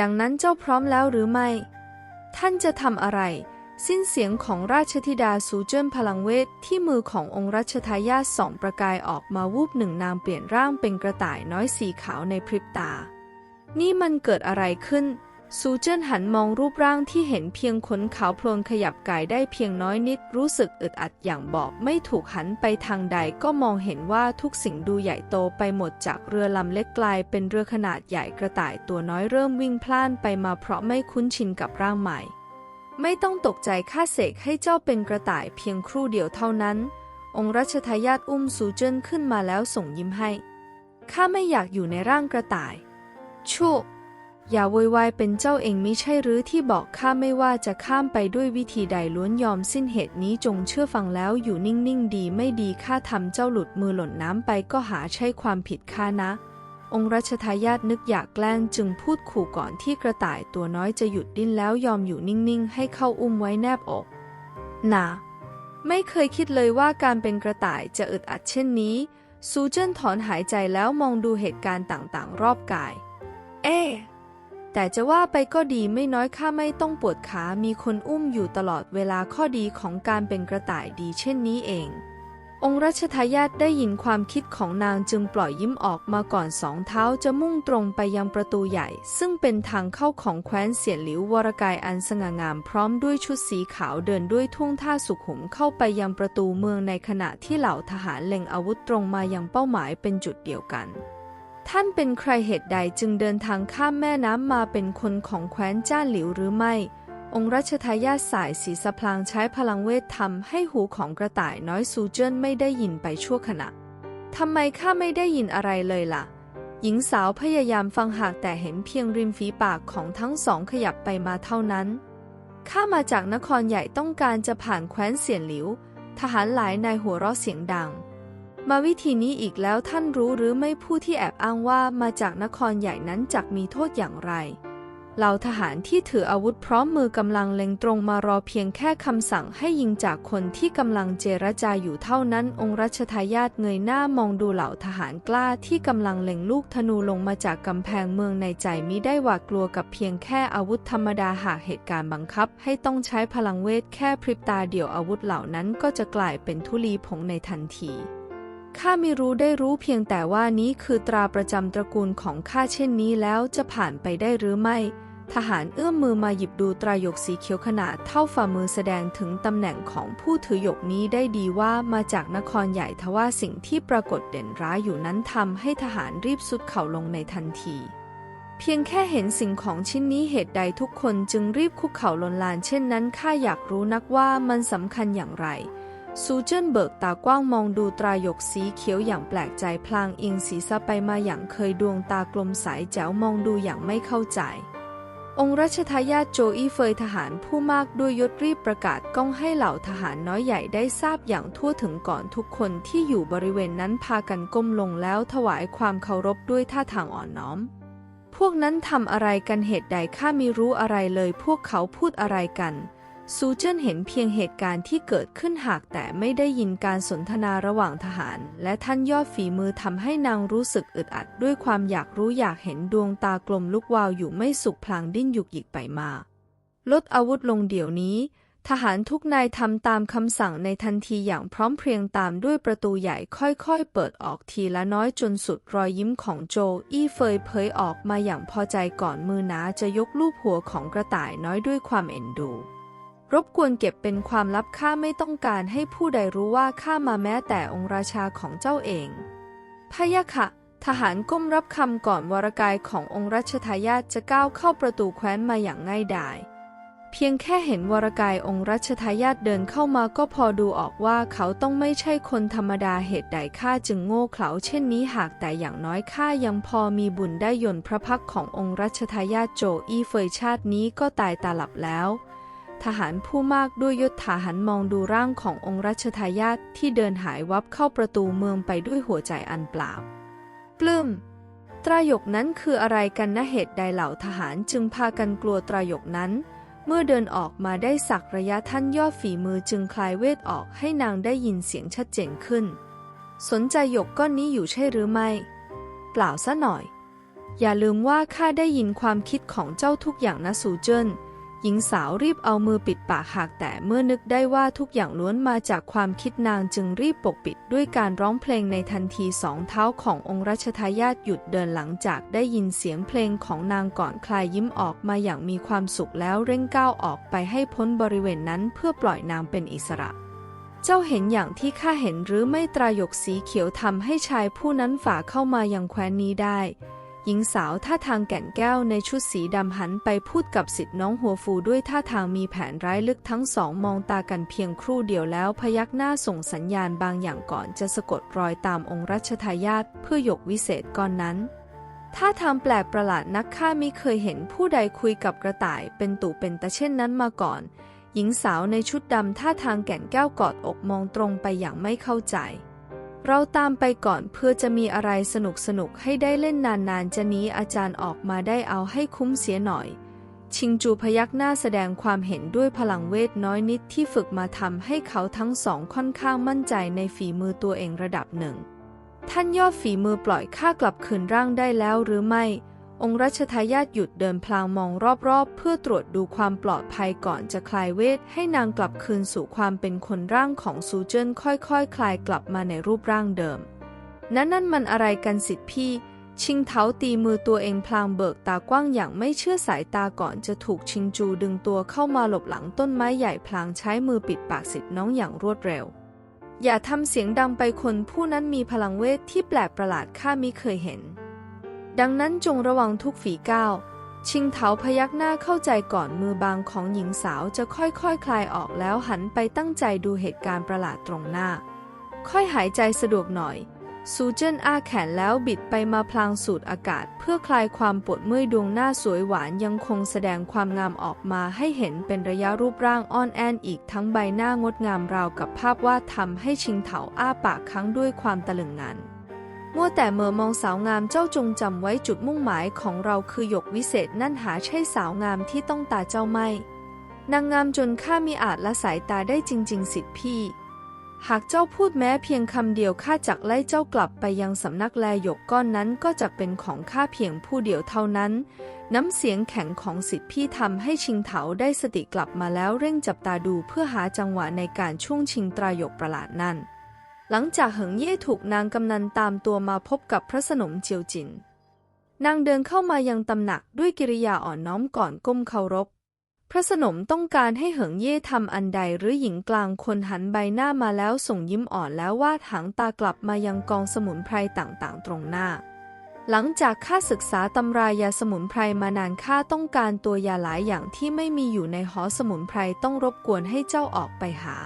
ดังนั้นเจ้าพร้อมแล้วหรือไม่ ท่านจะทำอะไร สิ้นเสียงของราชธิดาสูเจิ้นพลังเวทที่มือขององค์รัชทายาทสองประกายออกมาวูบหนึ่งนางเปลี่ยนร่างเป็นกระต่ายน้อยสีขาวในพริบตา นี่มันเกิดอะไรขึ้น ซูเจิ้นหันมองรูปร่างที่เห็นเพียงขนขาวโพลนขยับกายได้เพียงน้อยนิดรู้สึกอึดอัดอย่างบอกไม่ถูกหันไปทางใดก็มองเห็นว่าทุกสิ่งดูใหญ่โตไปหมดจากเรือลำเล็กกลายเป็นเรือขนาดใหญ่กระต่ายตัวน้อยเริ่มวิ่งพล่านไปมาเพราะไม่คุ้นชินกับร่างใหม่ ไม่ต้องตกใจข้าเสกให้เจ้าเป็นกระต่ายเพียงครู่เดียวเท่านั้น องค์รัชทายาทอุ้มซูเจิ้นขึ้นมาแล้วส่งยิ้มให้ข้าไม่อยากอยู่ในร่างกระต่ายชั่ว อย่าโวยวายเป็นเจ้าเองไมิใช่หรือที่บอกข้าไม่ว่าจะข้ามไปด้วยวิธีใดล้วนยอมสิ้นเหตุนี้จงเชื่อฟังแล้วอยู่นิ่งๆดีไม่ดีข้าทำเจ้าหลุดมือหล่นน้ำไปก็หาใช่ความผิดข้านะ องค์รัชทายาทนึกอยากแกล้งจึงพูดขู่ก่อนที่กระต่ายตัวน้อยจะหยุดดิ้นแล้วยอมอยู่นิ่งๆ ให้เข้าอุ้มไว้แนบอกน่ะไม่เคยคิดเลยว่าการเป็นกระต่ายจะอึดอัดเช่นนี้ ซูเจิ้นถอนหายใจแล้วมองดูเหตุการณ์ต่างๆ รอบกาย เอ๊ แต่จะว่าไปก็ดีไม่น้อยข้าไม่ต้องปวดขา มีคนอุ้มอยู่ตลอดเวลาข้อดีของการเป็นกระต่ายดีเช่นนี้เอง องค์รัชทายาทได้ยินความคิดของนางจึงปล่อยยิ้มออกมาก่อนสองเท้าจะมุ่งตรงไปยังประตูใหญ่ ซึ่งเป็นทางเข้าของแคว้นเสียนหลิววรกายอันสง่างามพร้อมด้วยชุดสีขาวเดินด้วยทุ่งท่าสุขุมเข้าไปยังประตูเมืองในขณะที่เหล่าทหารเล็งอาวุธตรงมายังเป้าหมายเป็นจุดเดียวกัน ท่านเป็นใครเหตุใดจึงเดินทางข้ามแม่น้ำมาเป็นคนของแคว้นจ้านหลิวหรือไม่ องค์รัชทายาทสายสีสะพลางใช้พลังเวททำให้หูของกระต่ายน้อยซูเจิ้นไม่ได้ยินไปชั่วขณะทำไมข้าไม่ได้ยินอะไรเลยล่ะ หญิงสาวพยายามฟังหากแต่เห็นเพียงริมฝีปากของทั้งสองขยับไปมาเท่านั้น ข้ามาจากนครใหญ่ต้องการจะผ่านแคว้นเสียนหลิว ทหารหลายนายหัวเราะเสียงดัง มาวิธีนี้อีกแล้วท่านรู้หรือไม่ผู้ที่แอบอ้างว่ามาจากนครใหญ่นั้นจักมีโทษอย่างไรเหล่าทหารที่ถืออาวุธพร้อมมือกำลังเล็งตรงมารอเพียงแค่คำสั่งให้ยิงจากคนที่กำลังเจรจาอยู่เท่านั้น องค์รัชทายาทเงยหน้ามองดูเหล่าทหารกล้าที่กำลังเล็งลูกธนูลงมาจากกำแพงเมืองในใจมิได้หวาดกลัวกับเพียงแค่อาวุธธรรมดาหากเหตุการณ์บังคับ ให้ต้องใช้พลังเวทแค่พริบตาเดียวอาวุธเหล่านั้นก็จะกลายเป็นธุลีผงในทันที ข้าไม่รู้ได้รู้เพียงแต่ว่านี้คือตราประจำตระกูลของข้าเช่นนี้แล้วจะผ่านไปได้หรือไม่ ทหารเอื้อมมือมาหยิบดูตรายกสีเขียวขนาดเท่าฝ่ามือแสดงถึงตำแหน่งของผู้ถือหยกนี้ได้ดีว่ามาจากนครใหญ่ทว่าสิ่งที่ปรากฏเด่นร้ายอยู่นั้นทำให้ทหารรีบสุดเข่าลงในทันที เพียงแค่เห็นสิ่งของชิ้นนี้เหตุใดทุกคนจึงรีบคุกเข่าลนลานเช่นนั้นข้าอยากรู้นักว่ามันสำคัญอย่างไร ซูเจิ้นเบิกตากว้างมองดูตรายกสีเขียวอย่างแปลกใจพลางเอียงศีรษะไปมาอย่างเคยดวงตากลมใสแจ๋วมองดูอย่างไม่เข้าใจ องค์รัชทายาทโจอี้เฟยทหารผู้มากด้วยยศรีบประกาศก้องให้เหล่าทหารน้อยใหญ่ได้ทราบอย่างทั่วถึงก่อนทุกคนที่อยู่บริเวณนั้นพากันก้มลงแล้วถวายความเคารพด้วยท่าทางอ่อนน้อม พวกนั้นทำอะไรกันเหตุใดข้าไม่รู้อะไรเลยพวกเขาพูดอะไรกัน ซูเจิ้นเห็นเพียงเหตุการณ์ที่เกิดขึ้นหากแต่ไม่ได้ยินการสนทนาระหว่างทหาร และท่านยอดฝีมือทำให้นางรู้สึกอึดอัด ด้วยความอยากรู้อยากเห็นดวงตากลมลุกวาวอยู่ไม่สุขพลางดิ้นหยุกหยิกไปมา ลดอาวุธลงเดี๋ยวนี้ ทหารทุกนายทำตามคำสั่งในทันทีอย่างพร้อมเพรียงตามด้วยประตูใหญ่ค่อยๆ เปิดออกทีละน้อยจนสุดรอยยิ้มของโจอี้เฟยเผยออกมาอย่างพอใจก่อนมือหนาจะยกลูบหัวของกระต่ายน้อยด้วยความเอ็นดู รบกวนเก็บเป็นความลับข้าไม่ต้องการให้ผู้ใดรู้ว่าข้ามาแม้แต่องค์ราชาของเจ้าเองพะยะค่ะ ทหารก้มรับคำก่อนวรกายขององค์รัชทายาทจะก้าวเข้าประตูแคว้นมาอย่างง่ายดาย เพียงแค่เห็นวรกายองค์รัชทายาทเดินเข้ามาก็พอดูออกว่าเขาต้องไม่ใช่คนธรรมดาเหตุใดข้าจึงโง่เขลาเช่นนี้หากแต่อย่างน้อยข้ายังพอมีบุญได้ยนพระพักขององค์รัชทายาทโจอี้เฟยชาตินี้ก็ตายตาหลับแล้ว ทหารผู้มากด้วยยศถาหันมองดูร่างขององค์รัชทายาทที่เดินหายวับเข้าประตูเมืองไปด้วยหัวใจอันเปล่า ปลื้มตรายกนั้นคืออะไรกันนะเหตุใดเหล่าทหารจึงพากันกลัวตรายกนั้น เมื่อเดินออกมาได้สักระยะท่านยอดฝีมือจึงคลายเวทออกให้นางได้ยินเสียงชัดเจนขึ้น สนใจหยกก้อนนี้อยู่ใช่หรือไม่ เปล่าซะหน่อย อย่าลืมว่าข้าได้ยินความคิดของเจ้าทุกอย่างนะซูเจิ้น หญิงสาวรีบเอามือปิดปากหากแต่เมื่อนึกได้ว่าทุกอย่างล้วนมาจากความคิดนางจึงรีบปกปิดด้วยการร้องเพลงในทันทีสองเท้าขององค์รัชทายาทหยุดเดินหลังจากได้ยินเสียงเพลงของนางก่อนคลายยิ้มออกมาอย่างมีความสุขแล้วเร่งก้าวออกไปให้พ้นบริเวณนั้นเพื่อปล่อยนางเป็นอิสระเจ้าเห็นอย่างที่ข้าเห็นหรือไม่ตราหยกสีเขียวทำให้ชายผู้นั้นฝ่าเข้ามายังแคว้นนี้ได้ หญิงสาวท่าทางแก่นแก้วในชุดสีดำหันไปพูดกับสิทธิ์น้องหัวฟูด้วยท่าทางมีแผนร้ายลึกทั้งสองมองตากันเพียงครู่เดียวแล้วพยักหน้าส่งสัญญาณบางอย่างก่อนจะสะกดรอยตามองค์รัชทายาทเพื่อหยกวิเศษก้อนนั้นท่าทางแปลกประหลาดนักข้ามิเคยเห็นผู้ใดคุยกับกระต่ายเป็นตู่เป็นตะเช่นนั้นมาก่อน หญิงสาวในชุดดำท่าทางแก่นแก้วกอดอกมองตรงไปอย่างไม่เข้าใจ เราตามไปก่อนเพื่อจะมีอะไรสนุกสนุกให้ได้เล่นนานๆ จะนี้อาจารย์ออกมาได้เอาให้คุ้มเสียหน่อย ชิงจูพยักหน้าแสดงความเห็นด้วยพลังเวทน้อยนิดที่ฝึกมาทำให้เขาทั้งสองค่อนข้างมั่นใจในฝีมือตัวเองระดับหนึ่ง ท่านยอดฝีมือปล่อยข้ากลับคืนร่างได้แล้วหรือไม่ องค์รัชทายาทหยุดเดินพลางมองรอบๆ เพื่อตรวจดูความปลอดภัยก่อนจะคลายเวท ให้นางกลับคืนสู่ความเป็นคนร่างของซูเจินค่อยๆคคลายกลับมาในรูปร่างเดิม นั่นนั่นมันอะไรกันสิทธิพี่ ชิงเท้าตีมือตัวเองพลางเบิกตากว้างอย่างไม่เชื่อสายตาก่อนจะถูกชิงจูดึงตัวเข้ามาหลบหลังต้นไม้ใหญ่พลางใช้มือปิดปากสิทธิ์น้องอย่างรวดเร็ว อย่าทำเสียงดังไปคนผู้นั้นมีพลังเวทที่แปลกประหลาดข้ามิเคยเห็น ดังนั้นจงระวังทุกฝีก้าวชิงเถาพยักหน้าเข้าใจก่อนมือบางของหญิงสาวจะค่อยๆคคลายออกแล้วหันไปตั้งใจดูเหตุการณ์ประหลาดตรงหน้า ค่อยหายใจสะดวกหน่อย ซูเจิ้นอ้าแขนแล้วบิดไปมาพลางสูดอากาศ เพื่อคลายความปวดเมื่อยดวงหน้าสวยหวานยังคงแสดงความงามออกมาให้เห็นเป็นระยะรูปร่างอ่อนแอนอีกทั้งใบหน้างดงามราวกับภาพวาดทำให้ชิงเถาอ้าปากค้างด้วยความตะลึงงัน มัวแต่เมื่อมองสาวงามเจ้าจงจำไว้จุดมุ่งหมายของเราคือหยกวิเศษนั่นหาใช่สาวงามที่ต้องตาเจ้าไม่ นางงามจนข้ามีอาจละสายตาได้จริง ๆ สิทธิพี่ หากเจ้าพูดแม้เพียงคำเดียวข้าจักไล่เจ้ากลับไปยังสำนักแลหยกก้อนนั้นก็จะเป็นของข้าเพียงผู้เดียวเท่านั้น น้ำเสียงแข็งของสิทธิพี่ทำให้ชิงเถาได้สติกลับมาแล้วเร่งจับตาดูเพื่อหาจังหวะในการช่วงชิงตราหยกประหลาดนั่น หลังจากเหิงเย่ถูกนางกำนันตามตัวมาพบกับพระสนมเจียวจิน นางเดินเข้ามายังตำหนักด้วยกิริยาอ่อนน้อมก่อนก้มเคารพ พระสนมต้องการให้เหิงเย่ทำอันใดหรือหญิงกลางคนหันใบหน้ามาแล้วส่งยิ้มอ่อนแล้ววาดหางตากลับมายังกองสมุนไพรต่างๆ ตรงหน้า หลังจากข้าศึกษาตำรายาสมุนไพรมานานข้าต้องการตัวยาหลายอย่างที่ไม่มีอยู่ในหอสมุนไพรต้องรบกวนให้เจ้าออกไปหา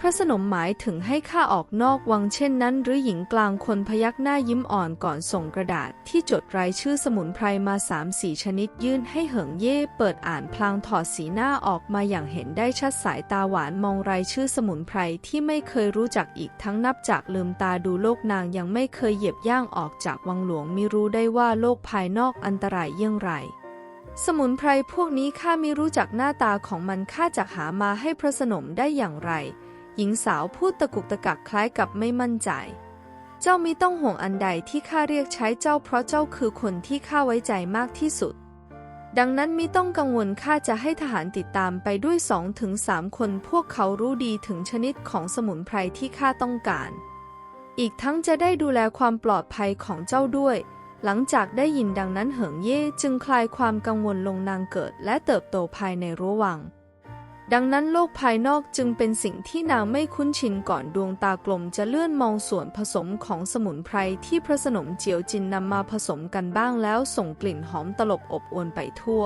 พระสนมหมายถึงให้ข้าออกนอกวังเช่นนั้น หรือหญิงกลางคนพยักหน้ายิ้มอ่อนก่อนส่งกระดาษที่จดรายชื่อสมุนไพรมาสามสี่ชนิดยื่นให้เหิงเย่เปิดอ่านพลางถอดสีหน้าออกมาอย่างเห็นได้ชัดสายตาหวานมองรายชื่อสมุนไพรที่ไม่เคยรู้จักอีกทั้งนับจากลืมตาดูโลกนางยังไม่เคยเหยียบย่างออกจากวังหลวงมิรู้ได้ว่าโลกภายนอกอันตรายเยี่ยงไรสมุนไพรพวกนี้ข้าไม่รู้จักหน้าตาของมันข้าจะหามาให้พระสนมได้อย่างไร หญิงสาวพูดตะกุกตะกักคล้ายกับไม่มั่นใจ เจ้ามิต้องห่วงอันใดที่ข้าเรียกใช้เจ้าเพราะเจ้าคือคนที่ข้าไว้ใจมากที่สุด ดังนั้นมิต้องกังวลข้าจะให้ทหารติดตามไปด้วยสองถึงสามคนพวกเขารู้ดีถึงชนิดของสมุนไพรที่ข้าต้องการ อีกทั้งจะได้ดูแลความปลอดภัยของเจ้าด้วย หลังจากได้ยินดังนั้นเหิงเย่จึงคลายความกังวลลงนางเกิดและเติบโตภายในรั้ววัง ดังนั้นโลกภายนอกจึงเป็นสิ่งที่นางไม่คุ้นชินก่อนดวงตากลมจะเลื่อนมองส่วนผสมของสมุนไพรที่พระสนมเจียวจินนำมาผสมกันบ้างแล้วส่งกลิ่นหอมตลบอบอวนไปทั่ว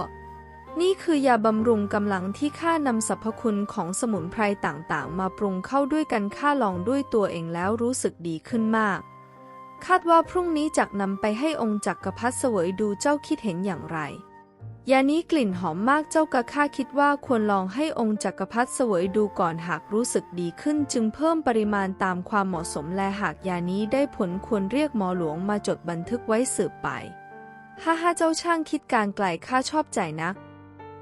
นี่คือยาบำรุงกำลังที่ข้านำสรรพคุณของสมุนไพรต่างๆ มาปรุงเข้าด้วยกันข้าลองด้วยตัวเองแล้วรู้สึกดีขึ้นมาก คาดว่าพรุ่งนี้จักนำไปให้องค์จักรพรรดิเสวยดูเจ้าคิดเห็นอย่างไร ยานี้กลิ่นหอมมากเจ้ากะข้าคิดว่าควรลองให้องค์จักรพรรดิเสวยดูก่อนหากรู้สึกดีขึ้น จึงเพิ่มปริมาณตามความเหมาะสมและหากยานี้ได้ผลควรเรียกหมอหลวงมาจดบันทึกไว้สืบไป ฮ่าฮ่าเจ้าช่างคิดการไกลข้าชอบใจนัก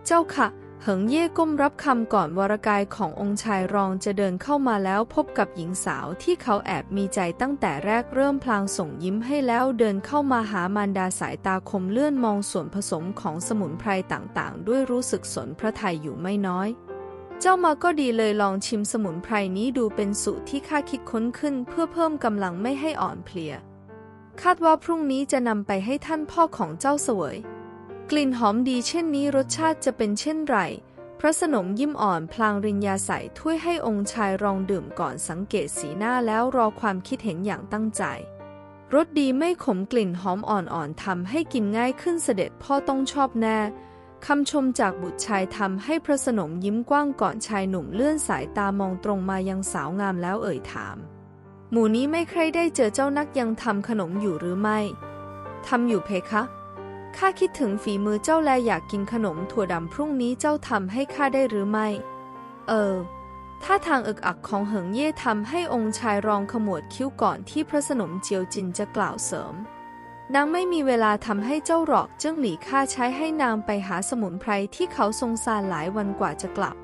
เจ้าค่ะ เหิงเย่ก้มรับคำก่อนวรกายขององค์ชายรองจะเดินเข้ามาแล้วพบกับหญิงสาวที่เขาแอบมีใจตั้งแต่แรกเริ่มพลางส่งยิ้มให้แล้วเดินเข้ามาหามารดาสายตาคมเลื่อนมองส่วนผสมของสมุนไพรต่างๆ ด้วยรู้สึกสนพระทัยอยู่ไม่น้อย เจ้ามาก็ดีเลยลองชิมสมุนไพรนี้ดูเป็นสูตรที่ข้าคิดค้นขึ้นเพื่อเพิ่มกำลังไม่ให้อ่อนเพลีย คาดว่าพรุ่งนี้จะนำไปให้ท่านพ่อของเจ้าเสวย กลิ่นหอมดีเช่นนี้รสชาติจะเป็นเช่นไร พระสนมยิ้มอ่อนพลางริญญาใส่ถ้วยให้องค์ชายรองดื่มก่อนสังเกตสีหน้าแล้วรอความคิดเห็นอย่างตั้งใจ รสดีไม่ขมกลิ่นหอมอ่อนๆทำให้กินง่ายขึ้นเสด็จพ่อต้องชอบแน่คำชมจากบุตรชายทำให้พระสนมยิ้มกว้างก่อนชายหนุ่มเลื่อนสายตามองตรงมายังสาวงามแล้วเอ่ยถาม หมู่นี้ไม่ใครได้เจอเจ้านักยังทำขนมอยู่หรือไม่ทำอยู่เพคะ ข้าคิดถึงฝีมือเจ้าแลอยากกินขนมถั่วดำพรุ่งนี้เจ้าทำให้ข้าได้หรือไม่ เออท่าทางอึกอักของเหิงเย่ทำให้องค์ชายรองขมวดคิ้วก่อนที่พระสนมเจียวจินจะกล่าวเสริม นางไม่มีเวลาทำให้เจ้าหรอกเจิ้งหลี่ข้าใช้ให้นางไปหาสมุนไพรที่เขาทรงซานหลายวันกว่าจะกลับ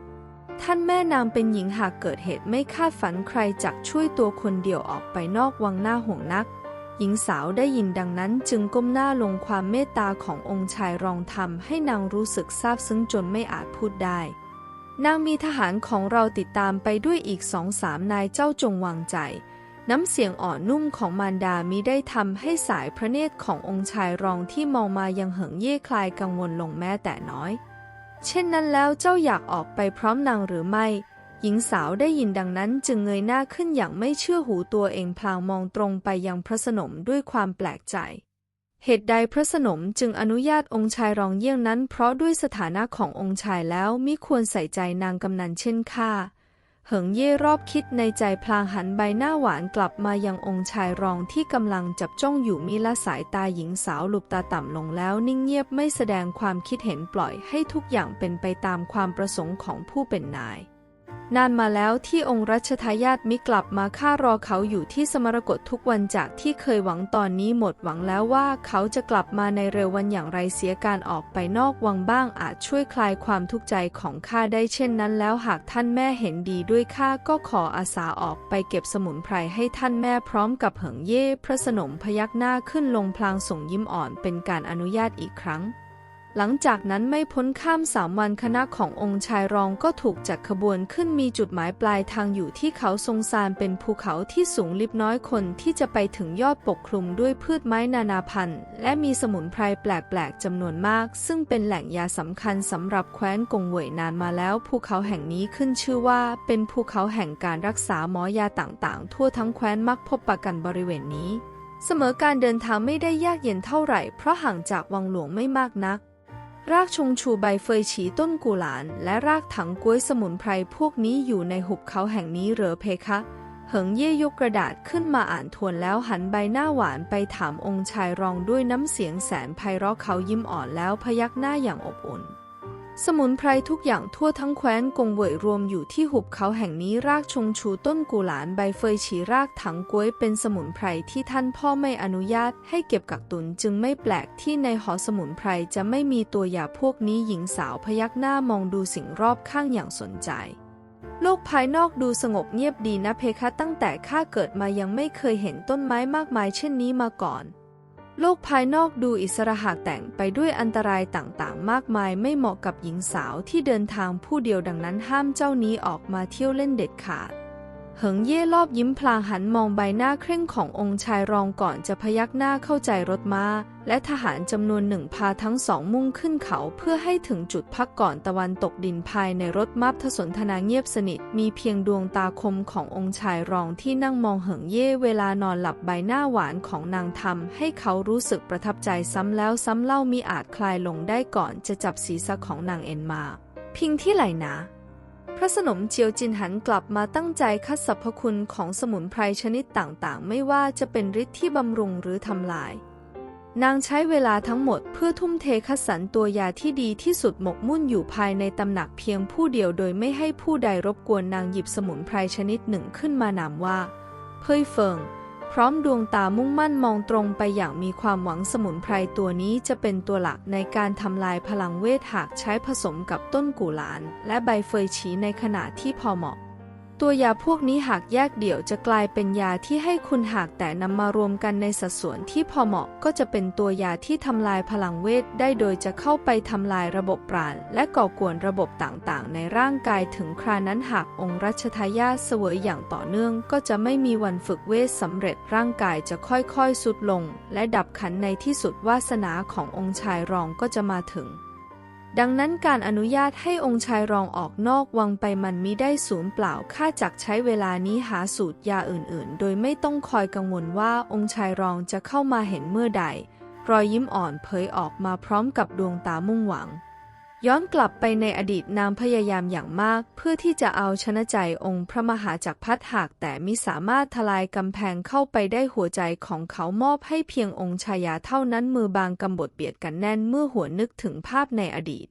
ท่านแม่นางเป็นหญิงหากเกิดเหตุไม่คาดฝันใครจักช่วยตัวคนเดียวออกไปนอกวังหน้าห่วงนัก หญิงสาวได้ยินดังนั้นจึงก้มหน้าลงความเมตตาขององค์ชายรองทำให้นางรู้สึกซาบซึ้งจนไม่อาจพูดได้ นางมีทหารของเราติดตามไปด้วยอีกสองสามนายเจ้าจงวางใจ น้ำเสียงอ่อนนุ่มของมารดามิได้ทำให้สายพระเนตรขององค์ชายรองที่มองมายังเหิงเย่คลายกังวลลงแม้แต่น้อย เช่นนั้นแล้วเจ้าอยากออกไปพร้อมนางหรือไม่ หญิงสาวได้ยินดังนั้นจึงเงยหน้าขึ้นอย่างไม่เชื่อหูตัวเองพลางมองตรงไปยังพระสนมด้วยความแปลกใจ เหตุใดพระสนมจึงอนุญาตองค์ชายรองเยี่ยงนั้น เพราะด้วยสถานะขององค์ชายแล้วมิควรใส่ใจนางกำนันเช่นข้าเหิงเย่รอบคิดในใจพลางหันใบหน้าหวานกลับมายังองค์ชายรองที่กำลังจับจ้องอยู่มิละสายตาหญิงสาวหลุบตาต่ำลงแล้วนิ่งเงียบไม่แสดงความคิดเห็นปล่อยให้ทุกอย่างเป็นไปตามความประสงค์ของผู้เป็นนาย นานมาแล้วที่องค์รัชทายาทมิกลับมาข้ารอเขาอยู่ที่สมรกตทุกวันจากที่เคยหวังตอนนี้หมดหวังแล้วว่าเขาจะกลับมาในเร็ววันอย่างไรเสียการออกไปนอกวังบ้างอาจช่วยคลายความทุกข์ใจของข้าได้เช่นนั้นแล้วหากท่านแม่เห็นดีด้วยข้าก็ขออาสาออกไปเก็บสมุนไพรให้ท่านแม่พร้อมกับเหิงเย่พระสนมพยักหน้าขึ้นลงพลางส่งยิ้มอ่อนเป็นการอนุญาตอีกครั้ง หลังจากนั้นไม่พ้นข้ามสามวันคณะขององค์ชายรองก็ถูกจัดขบวนขึ้นมีจุดหมายปลายทางอยู่ที่เขาทรงซานเป็นภูเขาที่สูงลิบน้อยคนที่จะไปถึงยอดปกคลุมด้วยพืชไม้นานาพันธุ์ และมีสมุนไพรแปลกๆจำนวนมาก ซึ่งเป็นแหล่งยาสำคัญสำหรับแคว้นกงเหวยนานมาแล้ว ภูเขาแห่งนี้ขึ้นชื่อว่า เป็นภูเขาแห่งการรักษาหมอยาต่างๆ ทั่วทั้งแคว้นมักพบปะกันบริเวณนี้ เสมอการเดินทางไม่ได้ยากเย็นเท่าไหร่ เพราะห่างจากวังหลวงไม่มากนัก รากชงชูใบเฟยฉีต้นกุหลาน และรากถังกล้วยสมุนไพรพวกนี้อยู่ในหุบเขาแห่งนี้เหรอเพคะ เหิงเย่ยกกระดาษขึ้นมาอ่านทวนแล้วหันใบหน้าหวานไปถามองค์ชายรองด้วยน้ำเสียงแสนไพเราะเขายิ้มอ่อนแล้วพยักหน้าอย่างอบอุ่น สมุนไพรทุกอย่างทั่วทั้งแคว้นกงเหวยรวมอยู่ที่หุบเขาแห่งนี้รากชงชูต้นกุหลานใบเฟยฉีรากถังก้วยเป็นสมุนไพรที่ท่านพ่อไม่อนุญาตให้เก็บกักตุนจึงไม่แปลกที่ในหอสมุนไพรจะไม่มีตัวยาพวกนี้หญิงสาวพยักหน้ามองดูสิ่งรอบข้างอย่างสนใจ โลกภายนอกดูสงบเงียบดีนะเพคะตั้งแต่ข้าเกิดมายังไม่เคยเห็นต้นไม้มากมายเช่นนี้มาก่อน โลกภายนอกดูอิสระหากแต่งไปด้วยอันตรายต่างๆ มากมายไม่เหมาะกับหญิงสาวที่เดินทางผู้เดียวดังนั้นห้ามเจ้านี้ออกมาเที่ยวเล่นเด็ดขาด เหิงเย่รอบยิ้มพลางหันมองใบหน้าเคร่งขององค์ชายรองก่อนจะพยักหน้าเข้าใจรถม้า และทหารจำนวนหนึ่งพาทั้งสองมุ่งขึ้นเขาเพื่อให้ถึงจุดพักก่อนตะวันตกดินภายในรถมับทสนทนาเงียบสนิท มีเพียงดวงตาคมขององค์ชายรองที่นั่งมองเหิงเย่เวลานอนหลับใบหน้าหวานของนางทำให้เขารู้สึกประทับใจซ้ำแล้วซ้ำเล่ามีอาจคลายลงได้ก่อนจะจับศีรษะของนางเอ็นมา พิงที่ไหลนะ พระสนมเจียวจินหันกลับมาตั้งใจคัดสรรพคุณของสมุนไพรชนิดต่างๆ ไม่ว่าจะเป็นฤทธิ์ที่บำรุงหรือทำลาย นางใช้เวลาทั้งหมดเพื่อทุ่มเทคัดสรรตัวยาที่ดีที่สุดหมกมุ่นอยู่ภายในตำหนักเพียงผู้เดียวโดยไม่ให้ผู้ใดรบกวนนางหยิบสมุนไพรชนิดหนึ่งขึ้นมานามว่า เพยเฟิง ร้อมดวงตามุ่งมั่นมองตรงไปอย่างมีความหวังสมุนไพรตัวนี้จะเป็นตัวหลักในการทำลายพลังเวทหากใช้ผสมกับต้นกูหลาน และใบเฟยฉีในขณะที่พอเหมาะ ตัวยาพวกนี้หากแยกเดี่ยวจะกลายเป็นยาที่ให้คุณหากแต่นำมารวมกันในสัดส่วนที่พอเหมาะก็จะเป็นตัวยาที่ทำลายพลังเวทได้โดยจะเข้าไปทำลายระบบปราณและก่อกวนระบบต่างๆ ในร่างกายถึงครานั้นหากองค์รัชทายาทเสวยอย่างต่อเนื่อง ก็จะไม่มีวันฝึกเวทสำเร็จร่างกายจะค่อยๆสุดลง และดับขันในที่สุดวาสนาขององค์ชายรองก็จะมาถึง ดังนั้นการอนุญาตให้องค์ชายรองออกนอกวังไปมันมิได้สูญเปล่าข้าจักใช้เวลานี้หาสูตรยาอื่นๆ โดยไม่ต้องคอยกังวลว่าองค์ชายรองจะเข้ามาเห็นเมื่อใด รอยยิ้มอ่อนเผยออกมาพร้อมกับดวงตามุ่งหวัง ย้อนกลับไปในอดีตนางพยายามอย่างมาก เพื่อที่จะเอาชนะใจองค์พระมหาจักรพรรดิหากแต่มิสามารถทลายกำแพงเข้าไปได้หัวใจของเขามอบให้เพียงองค์ชายาเท่านั้นมือบางกำบดเบียดกันแน่นเมื่อหัวนึกถึงภาพในอดีต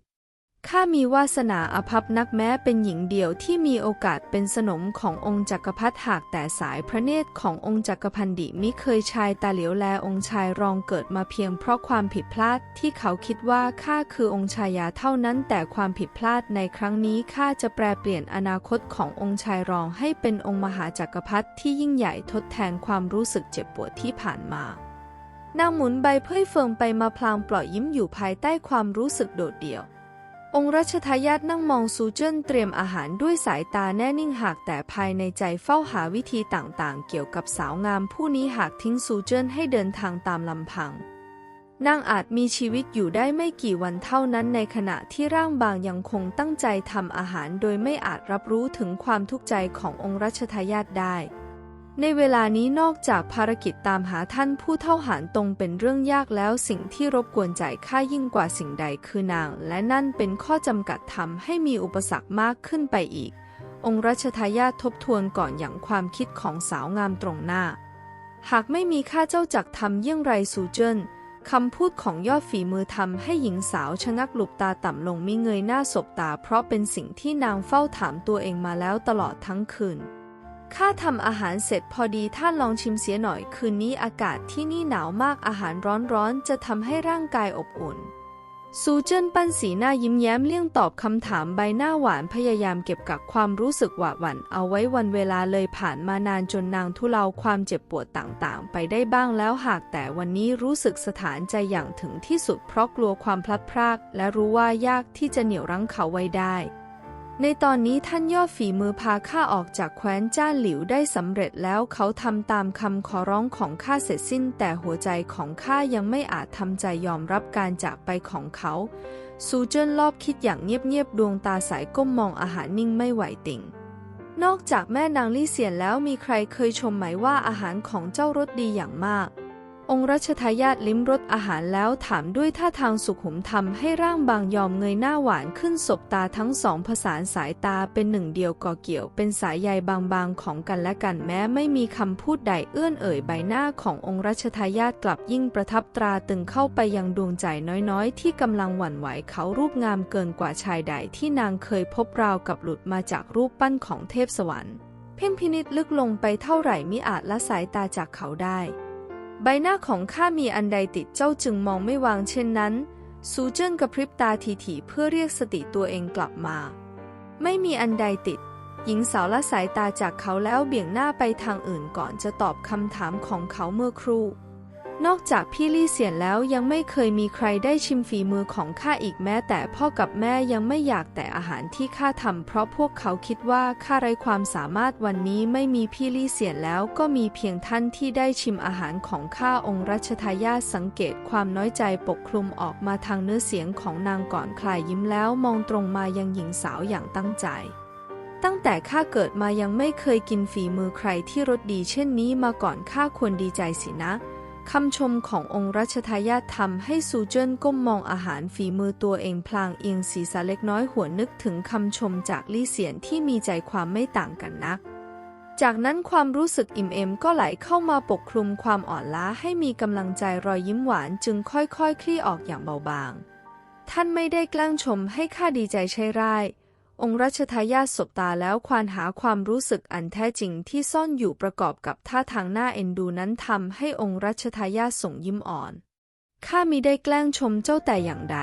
ข้ามีวาสนาอภัพนักแม้เป็นหญิงเดียวที่มีโอกาสเป็นสนมขององค์จักรพรรดิหากแต่สายพระเนตรขององค์จักรพันดิมิเคยชายตาเหลียวแลองค์ชายรองเกิดมาเพียงเพราะความผิดพลาดที่เขาคิดว่าข้าคือองค์ชายาเท่านั้นแต่ความผิดพลาดในครั้งนี้ข้าจะแปลเปลี่ยนอนาคตขององค์ชายรองให้เป็นองค์มหาจักรพรรดิที่ยิ่งใหญ่ทดแทนความรู้สึกเจ็บปวดที่ผ่านมานางหมุนใบเพ่ยเฟิงไปมาพลางปล่อยยิ้มอยู่ภายใต้ความรู้สึกโดดเดี่ยว องค์รัชทายาทนั่งมองซูเจิ้นเตรียมอาหารด้วยสายตาแน่นิ่งหากแต่ภายในใจเฝ้าหาวิธีต่างๆ เกี่ยวกับสาวงามผู้นี้หากทิ้งซูเจิ้นให้เดินทางตามลำพังนางอาจมีชีวิตอยู่ได้ไม่กี่วันเท่านั้นในขณะที่ร่างบางยังคงตั้งใจทำอาหารโดยไม่อาจรับรู้ถึงความทุกข์ใจขององค์รัชทายาทได้ ในเวลานี้นอกจากภารกิจตามหาท่านผู้เท่าหารตรงเป็นเรื่องยากแล้วสิ่งที่รบกวนใจข้ายิ่งกว่าสิ่งใดคือนาง และนั่นเป็นข้อจำกัดทำให้มีอุปสรรคมากขึ้นไปอีก องค์รัชทายาททบทวนก่อนอย่างความคิดของสาวงามตรงหน้า หากไม่มีข้าเจ้าจักทำเยี่ยงไรซูเจิ้นคำพูดของยอดฝีมือทำให้หญิงสาวชะงักหลุบตาต่ำลงมิเงยหน้าสบตา เพราะเป็นสิ่งที่นางเฝ้าถามตัวเองมาแล้วตลอดทั้งคืน ข้าทำอาหารเสร็จพอดีท่านลองชิมเสียหน่อยคืนนี้อากาศที่นี่หนาวมากอาหารร้อนๆ จะทำให้ร่างกายอบอุ่น ซูเจิ้นปั้นสีหน้ายิ้มแย้มเลี่ยงตอบคำถามใบหน้าหวานพยายามเก็บกักความรู้สึกหวาดหวั่นเอาไว้วันเวลาเลยผ่านมานานจนนางทุเลาความเจ็บปวดต่างๆ ไปได้บ้างแล้วหากแต่วันนี้รู้สึกสถานใจอย่างถึงที่สุดเพราะกลัวความพลัดพราก และรู้ว่ายากที่จะเหนี่ยวรั้งเขาไว้ได้ ในตอนนี้ท่านยอดฝีมือพาข้าออกจากแคว้นจ้านหลิวได้สำเร็จแล้วเขาทำตามคำขอร้องของข้าเสร็จสิ้น แต่หัวใจของข้ายังไม่อาจทำใจยอมรับการจากไปของเขา ซูเจิ้นรอบคิดอย่างเงียบๆดวงตาใสก้มมองอาหารนิ่งไม่ไหวติ่ง นอกจากแม่นางลี่เซียนแล้วมีใครเคยชมไหมว่าอาหารของเจ้ารสดีอย่างมาก องค์รัชทายาทลิ้มรสอาหารแล้วถามด้วยท่าทางสุขุมทำให้ร่างบางยอมเงยหน้าหวานขึ้นสบตาทั้งสองผสานสายตาเป็นหนึ่งเดียวก่อเกี่ยวเป็นสายใยบางๆของกันและกันแม้ไม่มีคำพูดใดเอื้อนเอ่ยใบหน้าขององค์รัชทายาทกลับยิ่งประทับตราตึงเข้าไปยังดวงใจน้อยๆ ที่กำลังหวั่นไหวเขารูปงามเกินกว่าชายใดที่นางเคยพบราวกับหลุดมาจากรูปปั้นของเทพสวรรค์ เพ่งพินิษลึกลงไปเท่าไหร่มิอาจละสายตาจากเขาได้ ใบหน้าของข้ามีอันใดติดเจ้าจึงมองไม่วางเช่นนั้น ซูเจิ้นกระพริบตาทีๆเพื่อเรียกสติตัวเองกลับมา ไม่มีอันใดติด หญิงสาวละสายตาจากเขาแล้วเบี่ยงหน้าไปทางอื่นก่อนจะตอบคำถามของเขาเมื่อครู่ นอกจากพี่ลี่เสียนแล้วยังไม่เคยมีใครได้ชิมฝีมือของข้าอีกแม้แต่พ่อกับแม่ยังไม่อยากแต่อาหารที่ข้าทำเพราะพวกเขาคิดว่าข้าไร้ความสามารถวันนี้ไม่มีพี่ลี่เสียนแล้วก็มีเพียงท่านที่ได้ชิมอาหารของข้าองค์รัชทายาทสังเกตความน้อยใจปกคลุมออกมาทางเนื้อเสียงของนางก่อนคลายยิ้มแล้วมองตรงมายังหญิงสาวอย่างตั้งใจตั้งแต่ข้าเกิดมายังไม่เคยกินฝีมือใครที่รสดีเช่นนี้มาก่อนข้าควรดีใจสินะ คำชมขององค์รัชทายาททำให้ซูเจิ้นก้มมองอาหารฝีมือตัวเองพลางเอียงศีรษะเล็กน้อยหัวนึกถึงคำชมจากลี่เสียนที่มีใจความไม่ต่างกันนัก จากนั้นความรู้สึกอิ่มเอมก็ไหลเข้ามาปกคลุมความอ่อนล้าให้มีกำลังใจรอยยิ้มหวานจึงค่อยๆคลี่ออกอย่างเบาบาง ท่านไม่ได้แกล้งชมให้ข้าดีใจใช่ไราย องค์รัชทายาทสบตาแล้วควานหาความรู้สึกอันแท้จริงที่ซ่อนอยู่ประกอบกับท่าทางหน้าเอ็นดูนั้นทำให้องค์รัชทายาทส่งยิ้มอ่อน ข้ามิได้แกล้งชมเจ้าแต่อย่างใด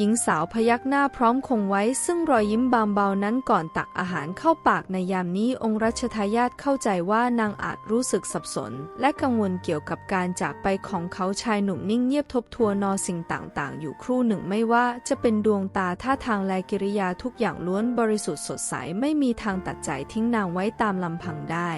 หญิงสาวพยักหน้าพร้อมคงไว้ซึ่งรอยยิ้มบางเบานั้นก่อนตักอาหารเข้าปากในยามนี้องค์รัชทายาทเข้าใจว่านางอาจรู้สึกสับสน และกังวลเกี่ยวกับการจากไปของเขาชายหนุ่มนิ่งเงียบทบทวนนอสิ่งต่างๆ อยู่ครู่หนึ่งไม่ว่าจะเป็นดวงตาท่าทางและกิริยาทุกอย่างล้วนบริสุทธิ์สดใสไม่มีทางตัดใจทิ้งนางไว้ตามลำพังได้